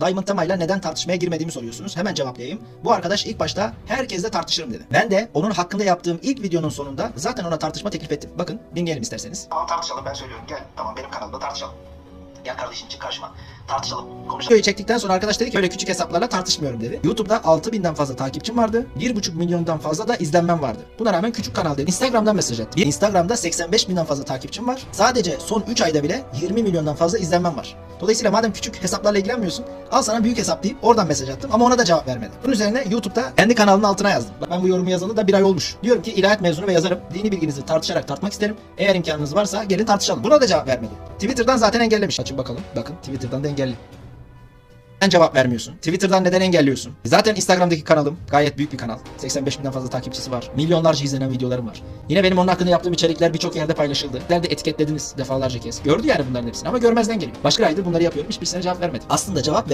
Diamond Tema ile neden tartışmaya girmediğimi soruyorsunuz. Hemen cevaplayayım. Bu arkadaş ilk başta herkesle tartışırım dedi. Ben de onun hakkında yaptığım ilk videonun sonunda zaten ona tartışma teklif ettim. Bakın dinleyelim isterseniz. Tamam tartışalım ben söylüyorum. Gel tamam benim kanalımda tartışalım. Gel kardeşim çık karşıma. Tartışalım. Konuşalım. Videoyu çektikten sonra arkadaş dedi ki böyle küçük hesaplarla tartışmıyorum dedi. YouTube'da 6000'den fazla takipçim vardı. 1,5 milyondan fazla da izlenmem vardı. Buna rağmen küçük kanal dedi. Instagram'dan mesaj attı. Instagram'da 85 binden fazla takipçim var. Sadece son 3 ayda bile 20 milyondan fazla izlenmem var. Dolayısıyla madem küçük hesaplarla ilgilenmiyorsun al sana büyük hesap deyip oradan mesaj attım ama ona da cevap vermedi. Bunun üzerine YouTube'da kendi kanalının altına yazdım. Ben bu yorumu yazanı da bir ay olmuş. Diyorum ki ilahiyat mezunu ve yazarım. Dini bilginizi tartışarak tartmak isterim. Eğer imkanınız varsa gelin tartışalım. Buna da cevap vermedi. Twitter'dan zaten engellemiş. Açın bakalım. Bakın Twitter'dan da engelli. Neden cevap vermiyorsun? Twitter'dan neden engelliyorsun? Zaten Instagram'daki kanalım gayet büyük bir kanal. 85 binden fazla takipçisi var. Milyonlarca izlenen videolarım var. Yine benim onun hakkında yaptığım içerikler birçok yerde paylaşıldı. Nerede etiketlediniz defalarca kez. Gördü yani bunların hepsini ama görmezden geliyor. Başka aydır bunları yapıyorum. Hiçbirisine cevap vermedi. Aslında cevap vere